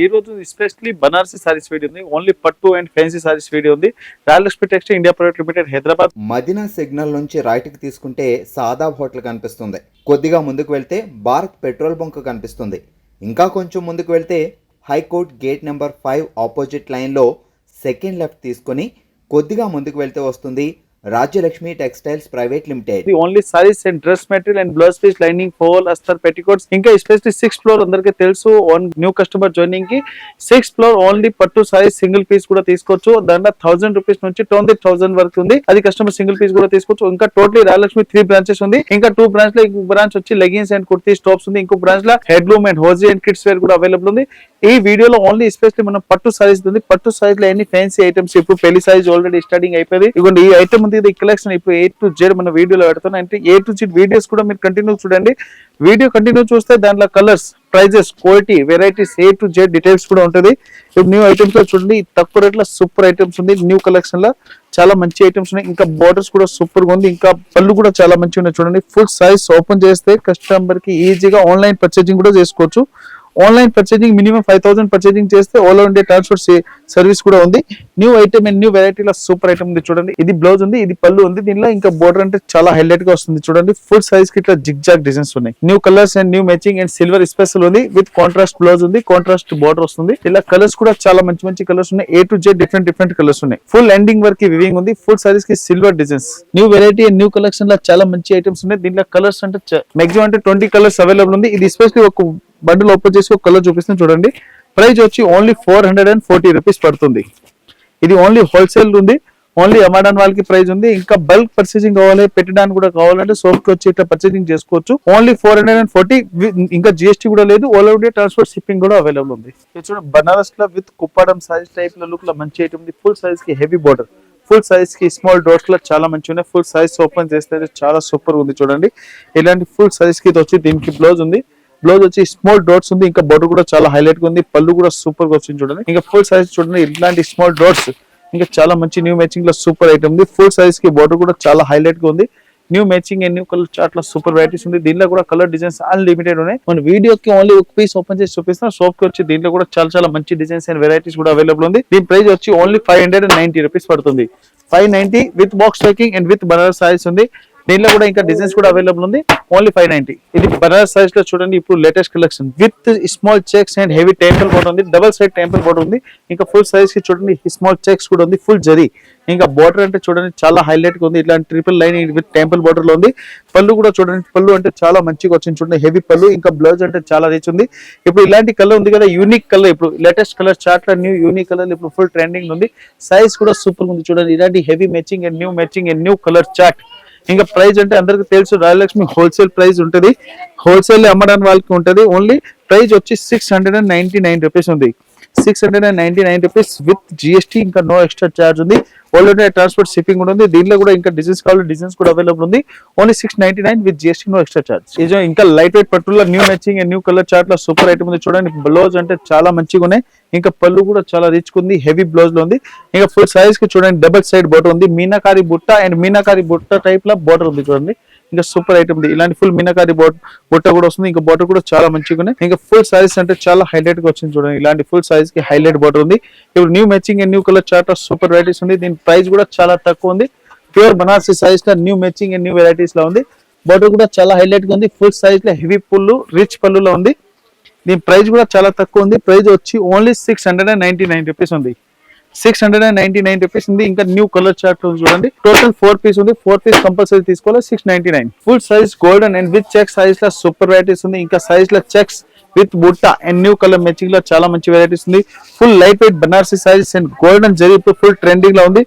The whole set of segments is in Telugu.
ఈ రోజు ఎస్పెషల్లీ బనారసి సారీస్ వీడియో ఉంది. ఓన్లీ పట్టు అండ్ ఫ్యాన్సీ సారీస్ వీడియో ఉంది. Rayalakshmi textile India private limited Hyderabad Madina signal నుంచి రైట్కి తీసుకుంటే సాదాబ్ హోటల్ కనిపిస్తుంది. కొద్దిగా ముందుకు వెళ్తే భారత్ పెట్రోల్ బంక్ కనిపిస్తుంది. ఇంకా కొంచెం ముందుకు వెళ్తే high court gate number five opposite లైన్లో సెకండ్ లెఫ్ట్ తీసుకొని కొద్దిగా ముందుకు వెళ్తే వస్తుంది Rajyalakshmi textiles private limited only saris and dress material and blouse piece lining fall అస్తర్ petticoats ఇంకా ఎస్పెషల్లీ సిక్స్ ఫ్లోర్ అందరికీ తెలుసు. వన్ న్యూ కస్టమర్ జాయినింగ్కి సిక్స్ ఫ్లోర్ ఓన్లీ పట్టు సారీస్ సింగిల్ పీస్ కూడా తీసుకోవచ్చు. దాంట్లో థౌసండ్ రూపీస్ నుంచి ట్వంటీ థౌసండ్ వరకు ఉంది. అది కస్టమర్ సింగిల్ పీస్ కూడా తీసుకోవచ్చు. ఇంకా టోటలీ రాజలక్ష్మి త్రీ బ్రాంచెస్ ఉంది. ఇంకా టూ బ్రాంచ్లో ఇంకో బ్రాంచ్ వచ్చి లెగిన్స్ అండ్ కుర్తీ స్టాప్స్ ఉంది. ఇంకో బ్రాంచ్లో హెడ్లూమ్ అండ్ హోజీ అండ్ కిడ్స్ వేర్ కూడా అవైలబుల్ ఉంది. ఈ వీడియోలో ఓన్లీ ఎస్పెషల్లీ మనం పట్టు సారీస్ ఉంది. పట్టు సారీస్లో ఎన్ని ఫ్యాన్సీ ఐటమ్స్ ఇప్పుడు పెళ్ళి సారీస్ ఆల్రెడీ స్టార్టింగ్ అయిపోయింది. ఇదిగోండి ఈ ఐటమ్ ఉంది కలెక్షన్ ఇప్పుడు ఏ టు జెడ్ మన వీడియోలో పెడుతున్నాం అంటే ఏ టు జెడ్ వీడియోస్ కూడా మీరు కంటిన్యూ చూడండి. వీడియో కంటిన్యూ చూస్తే దాంట్లో colours prices quality varieties A to Z details కూడా ఉంటుంది. ఇప్పుడు న్యూ ఐటమ్స్లో చూడండి. తక్కువ రేట్లో సూపర్ ఐటమ్స్ ఉంది న్యూ కలెక్షన్లో చాలా మంచి ఐటమ్స్ ఉన్నాయి. ఇంకా బోర్డర్స్ కూడా సూపర్గా ఉంది. ఇంకా పళ్ళు కూడా చాలా మంచిగా ఉన్నాయి చూడండి. ఫుల్ సైజ్ ఓపెన్ చేస్తే కస్టమర్కి ఈజీగా ఆన్లైన్ పర్చేజింగ్ కూడా చేసుకోవచ్చు. Online purchasing minimum five thousand purchasing చేస్తే all over India transfer service కూడా ఉంది. న్యూ ఐటమ్ అండ్ న్యూ వెరైటీలో సూపర్ ఐటమ్ ఉంది చూడండి. ఇది బ్లౌజ్ ఉంది ఇది పళ్ళు ఉంది. దీనిలో ఇంకా బోర్డర్ అంటే చాలా హైలైట్గా వస్తుంది చూడండి. ఫుల్ సైజ్కి ఇట్లా జిగ్ జాగ్ డిజైన్స్ ఉన్నాయి. New colours and new matching and silver special ఉంది. విత్ కాంట్రాస్ట్ బ్లౌజ్ ఉంది కాంట్రాస్ట్ బోర్డర్ వస్తుంది. ఇలా కలర్స్ కూడా చాలా మంచి మంచి కలర్స్ ఉన్నాయి. A to Z different different colours ఉన్నాయి. ఫుల్ ఎండింగ్ వరకు వివింగ్ ఉంది. Full సారీస్కి silver designs new variety and new కలెక్షన్లో చాలా మంచి ఐటమ్స్ ఉన్నాయి. దీంట్లో కలర్స్ అంటే మాక్సిమం అంటే ట్వంటీ కలర్స్ అవైలబుల్ ఉంది. ఇది ఎస్పెషల్లీ ఒక బండిల్ ఓపెన్ చేసి ఒక కలర్ చూపిస్తుంది చూడండి. ప్రైజ్ వచ్చి only four hundred and forty rupees పడుతుంది. ఇది ఓన్లీ హోల్సేల్ ఉంది. ఓన్లీ అమ్మడానికి వాళ్ళకి ప్రైజ్ ఉంది. ఇంకా బల్క్ పర్చేసింగ్ కావాలి పెట్టడానికి కూడా కావాలంటే సోప్కి వచ్చి ఇట్లా పర్చేసింగ్ చేసుకోవచ్చు. Only four hundred and forty ఇంకా జిఎస్టీ కూడా లేదు. All over India transport shipping కూడా అవైలబుల్ ఉంది. చూడండి బనారస్లో విత్ కుప్పడం సైజ్ టైప్లో లుక్లో మంచి ఐటమ్ ఉంది. ఫుల్ సైజ్కి హెవీ బోర్డర్ ఫుల్ సైజ్కి స్మాల్ డోర్స్లో చాలా మంచి ఉన్నాయి. ఫుల్ సైజ్ ఓపెన్ చేస్తే చాలా సూపర్ ఉంది చూడండి. ఇలాంటి ఫుల్ సైజ్కి ఇది వచ్చి దీనికి బ్లౌజ్ ఉంది. బ్లౌజ్ వచ్చి స్మాల్ డాట్స్ ఉంది. ఇంకా బోర్డర్ కూడా చాలా హైలైట్గా ఉంది. పళ్ళు కూడా సూపర్గా వచ్చింది చూడండి. ఇంకా ఫుల్ సైజ్ చూడండి. ఇట్లాంటి స్మాల్ డాట్స్ ఇంకా చాలా మంచి న్యూ మ్యాచింగ్లో సూపర్ ఐటమ్ ఉంది. ఫుల్ సైజ్కి బోర్డర్ కూడా చాలా హైలైట్గా ఉంది. New matching and new colour చార్ట్లో సూపర్ వెరైటీస్ ఉంది. దీనిలో కూడా కలర్ డిజైన్స్ అన్లిమిటెడ్ ఉన్నాయి. మన వీడియోకి ఓన్లీ ఒక పీస్ ఓపెన్ చేసి చూపిస్తాం షాప్కి వచ్చి దీంట్లో కూడా చాలా చాలా మంచి డిజైన్స్ అండ్ వెరైటీస్ కూడా అవైలబుల్ ఉంది. దీని ప్రైస్ వచ్చి only five hundred and ninety rupees పడుతుంది. Five ninety with box packing and with Banaras saris ఉంది. దీనిలో కూడా ఇంకా డిజైన్స్ కూడా అవైలబుల్ ఉంది. ఓన్లీ ఫైవ్ నైన్టీ ఇది బనారస్ సైజ్లో చూడండి ఇప్పుడు latest collection with small checks and heavy temple border ఉంది. డబల్ సైడ్ టెంపుల్ బోర్డర్ ఉంది. ఇంకా ఫుల్ సైజ్కి చూడండి స్మాల్ చెక్స్ కూడా ఉంది. ఫుల్ జరీ ఇంకా బోర్డర్ అంటే చూడండి చాలా హైలైట్గా ఉంది. ఇట్లాంటి ట్రిపుల్ లైన్ విత్ టెంపుల్ బోర్డర్లో ఉంది. పళ్ళు కూడా చూడండి పళ్ళు అంటే చాలా మంచిగా వచ్చింది చూడండి. హెవీ పళ్ళు ఇంకా బ్లౌజ్ అంటే చాలా రీచ్ ఉంది. ఇప్పుడు ఇలాంటి కలర్ ఉంది కదా యూనిక్ కలర్ ఇప్పుడు లేటెస్ట్ కలర్ చార్ట్లో న్యూ యూనిక్ కలర్ ఇప్పుడు ఫుల్ ట్రెండింగ్ ఉంది. సైజ్ కూడా సూపర్ ఉంది చూడండి. ఇలాంటి heavy matching and new matching and new colour chart ఇంకా ప్రైస్ అంటే అందరికి తెలుసు రాయలక్ష్మి హోల్సేల్ ప్రైస్ ఉంటుంది. హోల్సేల్ అమ్మడానికి వాళ్ళకి ఉంటుంది. ఓన్లీ ప్రైస్ వచ్చి six hundred and ninety nine rupees ఉంది six hundred and ninety nine rupees with GST ఇంకా నో ఎక్స్ట్రా ఛార్జ్ ఉంది. ఆల్రెడీ ట్రాన్స్పోర్ట్ షిప్పింగ్ కూడా ఉంది. దీంట్లో కూడా ఇంకా డిజైన్స్ కావాలి డిజైన్స్ కూడా అవైలబుల్ ఉంది. Only six ninety nine with GST no extra charge ఇది ఇంకా లైట్ వెయిట్ పట్టులో న్యూ మ్యాచింగ్ న్యూ కలర్ చార్ట్లో సూపర్ ఐటమ్ ఉంది చూడండి. బ్లౌజ్ అంటే చాలా మంచిగా ఉన్నాయి. ఇంకా పళ్ళు కూడా చాలా రిచ్ ఉంది. హెవీ బ్లౌజ్లో ఉంది. ఇంకా ఫుల్ సైజ్కి చూడండి. డబల్ సైడ్ బోర్డర్ ఉంది. మీనాకారి బుట్ట అండ్ మీనాకారి బుట్ట టైప్లో బోర్డర్ ఉంది చూడండి. ఇంకా సూపర్ ఐటమ్ ఉంది. ఇలాంటి ఫుల్ మీనాకారి బోట్ బుట్ట కూడా వస్తుంది. ఇంకా బోర్డర్ కూడా చాలా మంచిగా ఉన్నాయి. ఇంకా ఫుల్ సైజ్ అంటే చాలా హైలైట్గా వచ్చింది చూడండి. ఇలాంటి ఫుల్ సైజ్కి హైలైట్ బోర్డర్ ఉంది. ఇప్పుడు new matching and new colour chart super varieties ఉంది. దీని ప్రైస్ కూడా చాలా తక్కువ ఉంది. ప్యూర్ బనార్సీ సైజ్లో న్యూ మ్యాచింగ్ అండ్ న్యూ వెరైటీస్లో ఉంది. బోటర్ కూడా చాలా హైలైట్గా ఉంది. ఫుల్ సైజ్లో హెవీ పుల్లు రిచ్ పళ్ళులో ఉంది. దీని ప్రైస్ కూడా చాలా తక్కువ ఉంది. ప్రైస్ వచ్చి only six hundred and ninety nine rupees ఉంది. Six hundred and ninety nine rupees ఉంది. ఇంకా న్యూ కలర్ చార్ట్ చూడండి. టోటల్ ఫోర్ పీస్ ఉంది. ఫోర్ పీస్ కంపల్సరీ తీసుకోవాలి? Six ninety nine full size golden and with check సైజ్లో సూపర్ వెరైటీస్ ఉంది. ఇంకా సైజ్లో చెక్స్ విత్ బుట్ట అండ్ న్యూ కలర్ మ్యాచింగ్లో చాలా మంచి వెరైటీస్ ఉంది. Full light weight Banarasi size and golden జరిపి ఫుల్ ట్రెండింగ్లో ఉంది.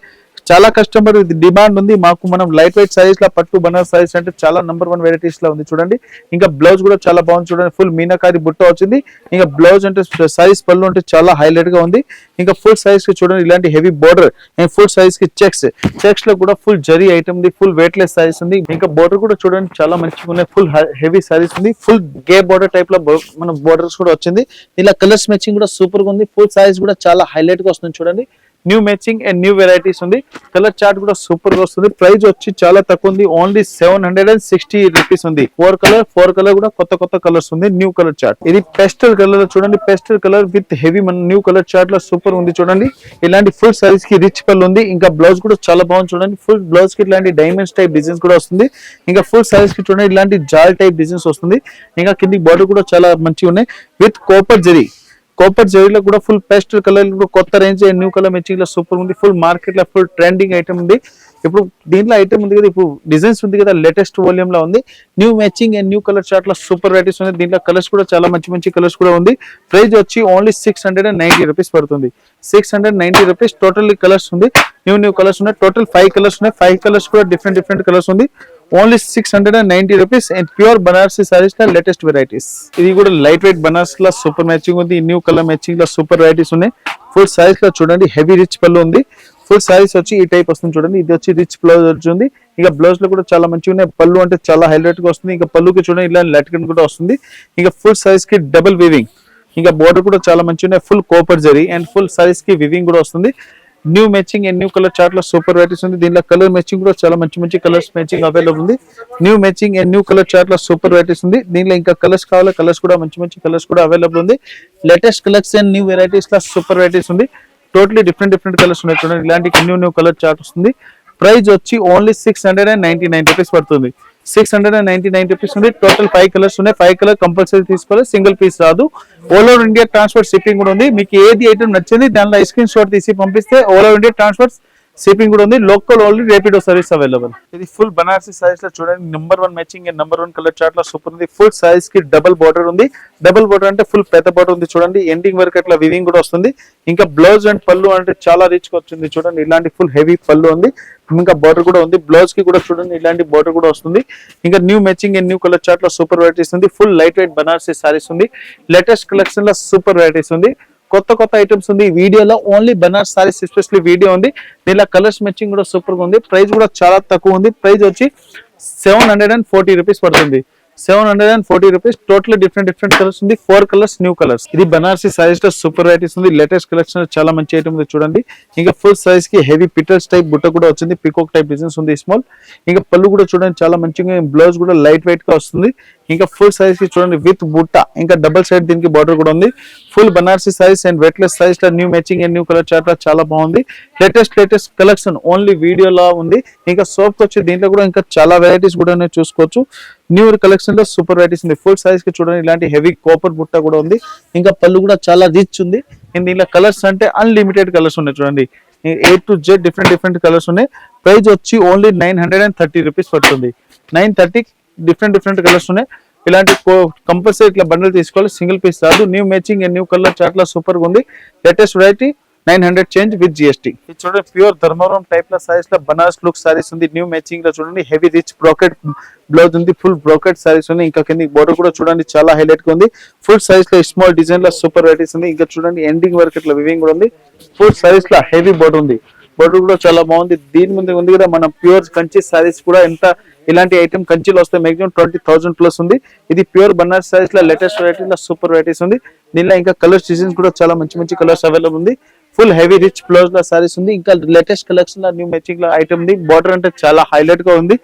చాలా కస్టమర్ డిమాండ్ ఉంది. మాకు మనం లైట్ వెయిట్ సైజ్ లా పట్టు బనారస్ సైజ్ అంటే చాలా నంబర్ వన్ వెరైటీస్లో ఉంది చూడండి. ఇంకా బ్లౌజ్ కూడా చాలా బాగుంది చూడండి. ఫుల్ మీనాకారి బుట్ట వచ్చింది. ఇంకా బ్లౌజ్ అంటే సైజ్ పళ్ళు అంటే చాలా హైలైట్గా ఉంది. ఇంకా ఫుల్ సైజ్కి చూడండి ఇలాంటి హెవీ బోర్డర్ అండ్ ఫుల్ సైజ్కి చెక్స్ చెక్స్లో కూడా ఫుల్ జరీ ఐటమ్ ఉంది ఫుల్ వెయిట్ లెస్ సైజ్ ఉంది. ఇంకా బోర్డర్ కూడా చూడండి చాలా మంచిగా ఉన్నాయి. ఫుల్ హెవీ సారీస్ ఉంది. ఫుల్ గే బోర్డర్ టైప్లో మన బోర్డర్స్ కూడా వచ్చింది. ఇలా కలర్స్ మ్యాచింగ్ కూడా సూపర్గా ఉంది. ఫుల్ సైజ్ కూడా చాలా హైలైట్గా వస్తుంది చూడండి. New matching and new varieties ఉంది. కలర్ చార్ట్ కూడా సూపర్గా వస్తుంది. ప్రైస్ వచ్చి చాలా తక్కువ ఉంది. Only seven hundred and sixty rupees ఉంది. ఫోర్ కలర్ ఫోర్ కలర్ కూడా కొత్త కొత్త కలర్స్ ఉంది. న్యూ కలర్ చార్ట్ ఇది పెస్టల్ కలర్ చూడండి. పెస్టల్ కలర్ విత్ హెవీ మన న్యూ కలర్ చార్ట్లో సూపర్ ఉంది చూడండి. ఇలాంటి ఫుల్ సైజ్కి రిచ్ కలర్ ఉంది. ఇంకా బ్లౌజ్ కూడా చాలా బాగుంది చూడండి. ఫుల్ బ్లౌజ్కి ఇలాంటి డైమండ్స్ టైప్ డిజైన్స్ కూడా వస్తుంది. ఇంకా ఫుల్ సైజ్కి చూడండి. ఇలాంటి జాల్ టైప్ డిజైన్స్ వస్తుంది. ఇంకా కింది బార్డర్ కూడా చాలా మంచిగా ఉన్నాయి. విత్ కోపర్ జరీ కోపర్ జరీలో కూడా ఫుల్ పేస్టల్ కలర్ కొత్త రేంజ్ న్యూ కలర్ మ్యాచింగ్లో సూపర్ ఉంది. ఫుల్ మార్కెట్లో ఫుల్ ట్రెండింగ్ ఐటమ్ ఉంది. ఇప్పుడు దీంట్లో ఐటమ్ ఉంది కదా ఇప్పుడు డిజైన్స్ ఉంది కదా లేటెస్ట్ వాల్యూమ్లో ఉంది. New matching and new colour చార్ట్లో సూపర్ వెరైటీస్ ఉంది దీంట్లో కలర్స్ కూడా చాలా మంచి మంచి కలర్స్ కూడా ఉంది. ప్రైస్ వచ్చి only six hundred and ninety rupees పడుతుంది. Six hundred ninety rupees total colours ఉంది. న్యూ న్యూ కలర్స్ ఉన్నాయి. టోటల్ ఫైవ్ కలర్స్ ఉన్నాయి. ఫైవ్ కలర్స్ కూడా డిఫరెంట్ డిఫరెంట్ కలర్స్ ఉంది. Only six hundred and ninety rupees and pure Banarasi సారీస్లో latest varieties ఇది కూడా లైట్ వెయిట్ బనారస్లో సూపర్ మ్యాచింగ్ ఉంది న్యూ కలర్ మ్యాచింగ్లో సూపర్ వెరైటీస్ ఉన్నాయి. ఫుల్ సైజ్లో చూడండి హెవీ రిచ్ పళ్ళు ఉంది. ఫుల్ సారీస్ వచ్చి ఈ టైప్ వస్తుంది చూడండి ఇది వచ్చి రిచ్ బ్లౌజ్ వచ్చింది ఇంకా బ్లౌజ్లో కూడా చాలా మంచిగా ఉన్నాయి. పళ్ళు అంటే చాలా హైలైట్గా వస్తుంది. ఇంకా పళ్ళుకి చూడండి ఇలా లెట్కన్ కూడా వస్తుంది. ఇంకా ఫుల్ సైజ్కి డబుల్ వివింగ్ ఇంకా బోర్డర్ కూడా చాలా మంచిగా ఉన్నాయి. Full copper zari and full సైజ్కి weaving కూడా వస్తుంది. New matching and new colour చార్ట్లో సూపర్ వెరైటీస్ ఉంది. దీనిలో కలర్ మ్యాచింగ్ కూడా చాలా మంచి మంచి కలర్స్ మ్యాచింగ్ అవైలబుల్ ఉంది. New matching and new colour చార్ట్లో సూపర్ వెరైటీస్ ఉంది. దీనిలో ఇంకా కలర్స్ కావాలి? కలర్స్ కూడా మంచి మంచి కలర్స్ కూడా అవైలబుల్ ఉంది. లేటెస్ట్ కలర్స్ అండ్ న్యూ వెరైటీస్లో సూపర్ వెరైటీస్ ఉంది. టోటలీ డిఫరెంట్ డిఫరెంట్ కలర్స్ ఉన్నాయి చూడండి. ఇలాంటి న్యూ న్యూ కలర్ చార్ట్ వస్తుంది. ప్రైస్ వచ్చి only six hundred and ninety nine rupees పడుతుంది. Six hundred and ninety nine rupees ఉంది. టోటల్ ఫైవ్ కలర్స్ ఉన్నాయి. ఫైవ్ కలర్ కంపల్సరీ తీసుకోవాలి. సింగిల్ పీస్ రాదు. All over India transport shipping కూడా ఉంది. మీకు ఏది ఐటమ్ నచ్చింది దానిలో స్క్రీన్ షాట్ తీసి పంపిస్తే all over India transport shipping కూడా ఉంది. Local only Rapido service available ఇది ఫుల్ బనారసి సైజ్లో చూడండి. Number one matching and number one colour చార్ట్లో సూపర్ ఉంది. ఫుల్ సైజ్కి డబల్ బార్డర్ ఉంది. డబల్ బార్డర్ అంటే ఫుల్ పెద్ద బార్డర్ ఉంది చూడండి. ఎండింగ్ వరకు అట్లా వివింగ్ కూడా వస్తుంది. ఇంకా బ్లౌజ్ అండ్ పళ్ళు అంటే చాలా రిచ్గా వచ్చింది చూడండి. ఇలాంటి ఫుల్ హెవీ పళ్ళు ఉంది. ఇంకా బోర్డర్ కూడా ఉంది. బ్లౌజ్కి కూడా చూడండి ఇలాంటి బోర్డర్ కూడా వస్తుంది. ఇంకా new matching and new colour చార్ట్లో సూపర్ వెరైటీస్ ఉంది. Full light weight Banarasi saris ఉంది. లేటెస్ట్ కలెక్షన్లో సూపర్ వెరైటీస్ ఉంది. కొత్త కొత్త ఐటమ్స్ ఉంది. వీడియోలో only Banaras saris especially video ఉంది. దీనిలో కలర్స్ మ్యాచింగ్ కూడా సూపర్గా ఉంది. ప్రైస్ కూడా చాలా తక్కువ ఉంది. ప్రైస్ వచ్చి seven hundred and forty rupees పడుతుంది. Seven hundred and forty rupees. Total different different colours ఉంది. ఫోర్ కలర్స్ న్యూ కలర్స్ ఇది బనారసి సైజ్లో సూపర్ వెరైటీస్ ఉంది. లేటెస్ట్ కలెక్షన్ చాలా మంచి ఐటమ్ ఉంది చూడండి. ఇంకా ఫుల్ సైజ్కి హెవీ పిటల్స్ టైప్ బుట్ట కూడా వచ్చింది. పికోక్ టైప్ డిజైన్స్ ఉంది. స్మాల్ ఇంకా పళ్ళు కూడా చూడండి. చాలా మంచిగా బ్లౌజ్ కూడా లైట్ వెయిట్గా వస్తుంది. ఇంకా ఫుల్ సైజ్కి చూడండి విత్ బుట్ట. ఇంకా డబుల్ సైడ్ దీనికి బార్డర్ కూడా ఉంది. Full Banarsi size and weightless సైజ్లో new matching and new colour chart చాలా బాగుంది. లేటెస్ట్ లేటెస్ట్ కలెక్షన్ ఓన్లీ వీడియోలో ఉంది. ఇంకా సోప్ వచ్చి దీంట్లో కూడా ఇంకా చాలా వెరైటీస్ కూడా ఉన్నాయి చూసుకోవచ్చు. న్యూ కలెక్షన్లో సూపర్ వెరైటీస్ ఉంది. ఫుల్ సైజ్కి చూడండి ఇలాంటి హెవీ కోపర్ బుట్ట కూడా ఉంది. ఇంకా పళ్ళు కూడా చాలా రిచ్ ఉంది. అండ్ దీంట్లో కలర్స్ అంటే అన్లిమిటెడ్ కలర్స్ ఉన్నాయి చూడండి. A to Z different different colours ఉన్నాయి. ప్రైస్ వచ్చి only nine hundred and thirty rupees పడుతుంది. Nine thirty different different colours ఉన్నాయి. ఇలాంటి కంపల్సరీ ఇట్లా బండిల్ తీసుకోవాలి. సింగిల్ పీస్ రాదు new matching and new colour chart సూపర్గా ఉంది. Latest variety nine hundred change with GST ఇది చూడండి ప్యూర్ ధర్మవరం టైప్లో సారీస్లో బనారస్ లుక్ సారీస్ ఉంది. న్యూ మ్యాచింగ్లో చూడండి హెవీ రిచ్ బ్రోకెట్ బ్లౌజ్ ఉంది. ఫుల్ బ్రోకెట్ సారీస్ ఉంది ఇంకా కింద బోర్డర్ కూడా చూడండి చాలా హైలైట్గా ఉంది. ఫుల్ సైజ్లో స్మాల్ డిజైన్లో సూపర్ వెరైటీస్ ఉంది. ఇంకా చూడండి ఎండింగ్ వరకు ఇట్లా వివింగ్ కూడా ఉంది. ఫుల్ సైజ్లో హెవీ బోర్డర్ ఉంది. బోర్డర్ కూడా చాలా బాగుంది. దీని ముందు ఉంది కదా మనం ప్యూర్ కంచి సారీస్ కూడా ఎంత ఇలాంటి ఐటమ్ కంచిలో వస్తే మాక్సిమం ట్వంటీ థౌసండ్ ప్లస్ ఉంది. ఇది ప్యూర్ బనారస్ సారీస్లో లేటెస్ట్ వెరైటీ సూపర్ వెరైటీస్ ఉంది. దీనిలో ఇంకా కలర్స్ డిజైన్స్ కూడా చాలా మంచి మంచి కలర్స్ అవైలబుల్ ఉంది. ఫుల్ హెవీ రిచ్ బ్లౌజ్లో సారీస్ ఉంది. ఇంకా లేటెస్ట్ కలెక్షన్లో న్యూ మ్యాచింగ్లో ఐటమ్ ఉంది. బార్డర్ అంటే చాలా హైలైట్గా ఉంది.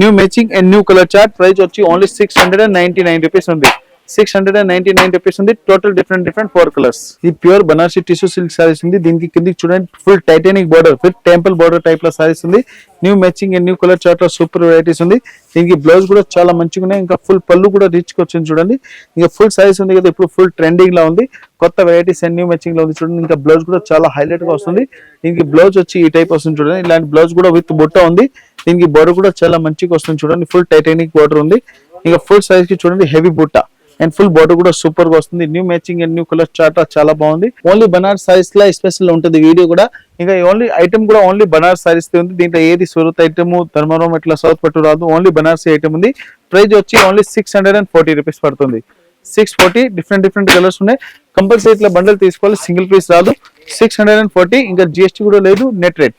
New matching and new colour chart price వచ్చి only six hundred and ninety nine rupees ఉంది. Six hundred and ninety nine rupees ఉంది. Total different different four colours ఇది pure Banarasi tissue silk sarees ఉంది. దీనికి కిందికి చూడండి full titanic border with temple border టైప్లో సారీస్ ఉంది. New matching and new colour chart super varieties ఉంది. దీనికి బ్లౌజ్ కూడా చాలా మంచిగా ఉన్నాయి. ఇంకా ఫుల్ పళ్ళు కూడా రిచ్ వచ్చింది చూడండి. ఇంకా ఫుల్ సైజ్ ఉంది కదా ఇప్పుడు ఫుల్ ట్రెండింగ్లో ఉంది. కొత్త వెరైటీస్ అండ్ న్యూ మ్యాచింగ్లో ఉంది చూడండి. ఇంకా బ్లౌజ్ కూడా చాలా హైలైట్గా వస్తుంది. దీనికి బ్లౌజ్ వచ్చి ఈ టైప్ వస్తుంది చూడండి. ఇలాంటి బ్లౌజ్ కూడా విత్ బుట్ట ఉంది. దీనికి బార్డర్ కూడా చాలా మంచిగా వస్తుంది చూడండి. ఫుల్ టైటానిక్ బార్డర్ ఉంది. ఇంకా ఫుల్ సైజ్కి చూడండి హెవీ బుట్ట. అండ్ ఫుల్ బాడీ కూడా సూపర్గా వస్తుంది. New matching and new colour chart చాలా బాగుంది. ఓన్లీ బనార్ సారీస్ లా స్పెషల్ ఉంటుంది వీడియో కూడా. ఇంకా ఓన్లీ ఐటమ్ కూడా ఓన్లీ బనారస్ సారీస్ ఉంది. దీంట్లో ఏది సూరత్ ఐటమ్ ధర్మవరం ఇట్లా సౌత్ పట్టు రాదు. ఓన్లీ బనారస్ ఐటమ్ ఉంది. ప్రైస్ వచ్చి only six hundred and forty rupees పడుతుంది. Six forty different different colours ఉన్నాయి. కంపల్సరీ ఇట్లా బండల్ తీసుకోవాలి. సింగిల్ పీస్ రాదు. సిక్స్ హండ్రెడ్ అండ్ ఫార్టీ ఇంకా జిఎస్టీ కూడా లేదు. నెట్ రేట్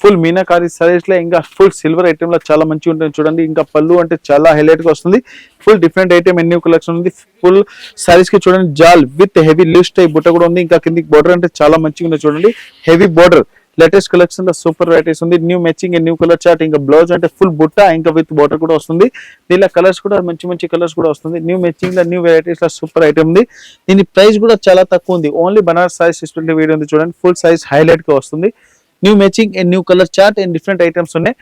ఫుల్ మీనాకారి సారీస్లో ఇంకా ఫుల్ సిల్వర్ ఐటమ్లో చాలా మంచిగా ఉంటుంది చూడండి ఇంకా పళ్ళు అంటే చాలా హైలైట్గా వస్తుంది. ఫుల్ డిఫరెంట్ ఐటమ్ ఎన్ని కలెక్షన్ ఉంది. ఫుల్ సారీస్కి చూడండి జాల్ విత్ హెవీ లిస్ట్ టైప్ బుట్ట కూడా ఉంది. ఇంకా కిందికి బోర్డర్ అంటే చాలా మంచిగా ఉంది చూడండి. హెవీ బోర్డర్ లేటెస్ట్ కలెక్షన్లో సూపర్ వెరైటీస్ ఉంది. New matching new colour chart ఇంకా బ్లౌజ్ అంటే ఫుల్ బుట్ట ఇంకా విత్ బోర్డర్ కూడా వస్తుంది. దీనిలో కలర్స్ కూడా మంచి మంచి కలర్స్ కూడా వస్తుంది. న్యూ మ్యాచింగ్లో న్యూ వెరైటీస్లో సూపర్ ఐటమ్ ఉంది. దీని ప్రైస్ కూడా చాలా తక్కువ ఉంది. Only Banaras size system video ఉంది చూడండి. ఫుల్ సైజ్ హైలైట్గా వస్తుంది. New matching and new colour chart and different items ఉన్నాయి.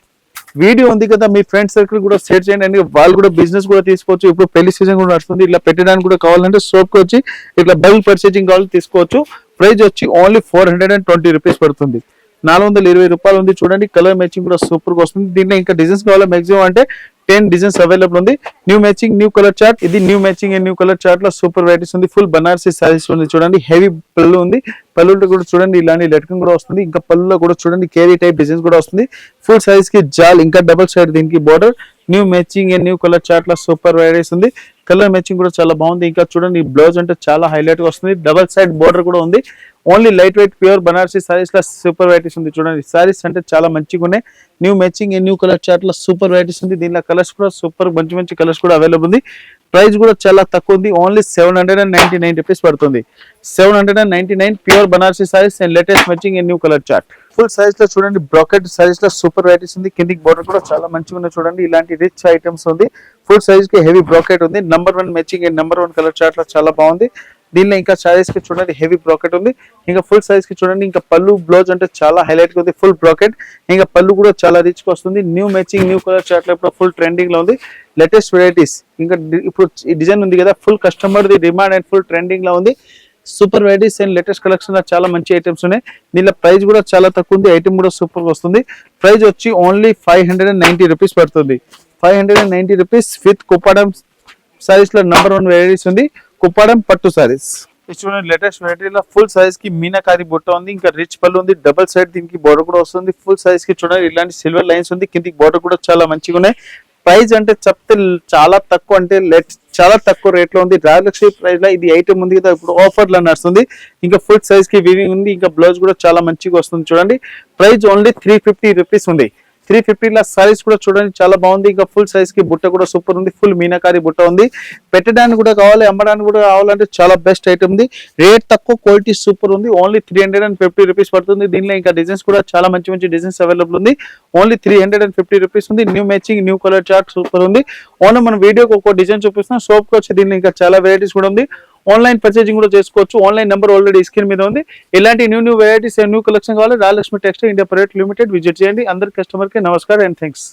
వీడియో ఉంది కదా మీ ఫ్రెండ్ సర్కిల్ కూడా షేర్ చేయండి. అండ్ వాళ్ళు కూడా బిజినెస్ కూడా తీసుకోవచ్చు. ఇప్పుడు పెళ్ళి సీజన్ కూడా నడుస్తుంది. ఇట్లా పెట్టడానికి కూడా కావాలంటే సోప్కి వచ్చి ఇట్లా బల్క్ పర్చేజింగ్ కావాలి తీసుకోవచ్చు. ప్రైజ్ వచ్చి only four hundred and twenty rupees పడుతుంది. నాలుగు వందల ఇరవై రూపాయలు ఉంది. చూడండి కలర్ మ్యాచింగ్ కూడా సూపర్గా వస్తుంది. దీంట్లో ఇంకా డిజైన్స్ కావాలా? మాక్సిమం అంటే టెన్ డిజైన్స్ అవైలబుల్ ఉంది. New matching new colour chart ఇది new matching and new colour చార్ట్లో సూపర్ వెరైటీస్ ఉంది. ఫుల్ బనారసి సారీస్ ఉంది చూడండి. హెవీ పళ్ళు ఉంది. పళ్ళులో కూడా చూడండి ఇలాంటి లెట్కన్ కూడా వస్తుంది. ఇంకా పళ్ళులో కూడా చూడండి కేరీ టైప్ డిజైన్స్ కూడా వస్తుంది. ఫుల్ సైజ్కి జాల్ ఇంకా డబుల్ సైడ్ దీనికి border new matching and new colour చార్ట్లో సూపర్ వెరైటీస్ ఉంది. కలర్ మ్యాచింగ్ కూడా చాలా బాగుంది. ఇంకా చూడండి బ్లౌజ్ అంటే చాలా హైలైట్గా వస్తుంది. డబల్ సైడ్ బోర్డర్ కూడా ఉంది. Only light weight pure Banarasi సారీస్లో super varieties ఉంది. చూడండి సారీస్ అంటే చాలా మంచిగా ఉన్నాయి. New matching and new colour చార్ట్లో సూపర్ వెరైటీస్ ఉంది. దీనిలో కలర్స్ కూడా సూపర్ మంచి మంచి కలర్స్ కూడా అవైలబుల్ ఉంది. ప్రైస్ కూడా చాలా తక్కువ ఉంది. Only seven hundred and ninety nine rupees పడుతుంది. Seven hundred and ninety nine pure Banarasi saris and latest matching and new colour chart full సైజ్లో చూడండి బ్రాకెట్ సైజ్లో సూపర్ వెరైటీస్ ఉంది. కిందికి బోర్డర్ కూడా చాలా మంచిగా ఉన్నాయి చూడండి. ఇలాంటి రిచ్ ఐటమ్స్ ఉంది. ఫుల్ సైజ్కి హెవీ బ్రాకెట్ ఉంది. Number one matching and number one colour చార్ట్లో చాలా బాగుంది. దీనిలో ఇంకా సారీస్కి చూడండి హెవీ బ్రాకెట్ ఉంది. ఇంకా ఫుల్ సైజ్కి చూడండి ఇంకా పళ్ళు బ్లౌజ్ అంటే చాలా హైలైట్గా ఉంది ఫుల్ బ్రాకెట్ ఇంకా పళ్ళు కూడా చాలా రిచ్గా వస్తుంది. New matching new colour chart ఇప్పుడు ఫుల్ ట్రెండింగ్లో ఉంది. లేటెస్ట్ వెరైటీస్ ఇంకా ఇప్పుడు ఈ డిజైన్ ఉంది కదా full customer the demand and full ట్రెండింగ్లో ఉంది. Super varieties and latest collection చాలా మంచి ఐటమ్స్ ఉన్నాయి. దీనిలో ప్రైస్ కూడా చాలా తక్కువ ఉంది. ఐటమ్ కూడా సూపర్ వస్తుంది. ప్రైస్ వచ్చి only five hundred and ninety rupees పడుతుంది. Five hundred and ninety rupees with Kuppadam సారీస్లో లో నంబర్ వన్ వెరైటీస్ ఉంది. కుప్పాడం పట్టు సారీస్ చూడండి లేటెస్ట్ వెరైటీలో ఫుల్ సైజ్కి మీనాకారి బుట్ట ఉంది ఇంకా రిచ్ పళ్ళు ఉంది డబల్ సైడ్ దీనికి బోర్డర్ కూడా వస్తుంది. ఫుల్ సైజ్కి చూడండి ఇలాంటి సిల్వర్ లైన్స్ ఉంది కిందికి బోర్డర్ కూడా చాలా మంచిగా ఉన్నాయి. ప్రైస్ అంటే చెప్తే చాలా తక్కువ అంటే లెట్ చాలా తక్కువ రేట్లో ఉంది. రాజలక్ష్మి ప్రైస్లో ఇది ఐటమ్ ఉంది కదా ఇప్పుడు ఆఫర్లో నడుస్తుంది ఇంకా ఫుల్ సైజ్కి వివింగ్ ఉంది ఇంకా బ్లౌజ్ కూడా చాలా మంచిగా వస్తుంది చూడండి. Price only three fifty rupees ఉంది. త్రీ ఫిఫ్టీలో సారీస్ కూడా చూడండి చాలా బాగుంది. ఇంకా ఫుల్ సైజ్కి బుట్ట కూడా సూపర్ ఉంది. ఫుల్ మీనాకారి బుట్ట ఉంది. పెట్టడానికి కూడా కావాలి అమ్మడానికి కూడా కావాలంటే చాలా బెస్ట్ ఐటమ్ ఉంది. రేట్ తక్కువ క్వాలిటీ సూపర్ ఉంది. Only three hundred and fifty rupees పడుతుంది. దీనిలో ఇంకా డిజైన్స్ కూడా చాలా మంచి మంచి డిజైన్స్ అవైలబుల్ ఉంది. Only three hundred and fifty rupees ఉంది. New matching new colour chart super ఉంది. ఓన్లీ మన వీడియోకి ఒక డిజైన్ చూపిస్తున్నాం. సోప్కి వచ్చి దీనిలో ఇంకా చాలా వెరైటీస్ కూడా ఉంది. ఆన్లైన్ పర్చేజింగ్ కూడా చేసుకోవచ్చు. ఆన్లైన్ నెంబర్ ఆల్రెడీ స్క్రీన్ మీద ఉంది. ఇలాంటి new new varieties new collection కావాలి. Rajalakshmi textile India private limited visit చేయండి. అందరి కస్టమర్కి నమస్కారం అండ్ థ్యాంక్స్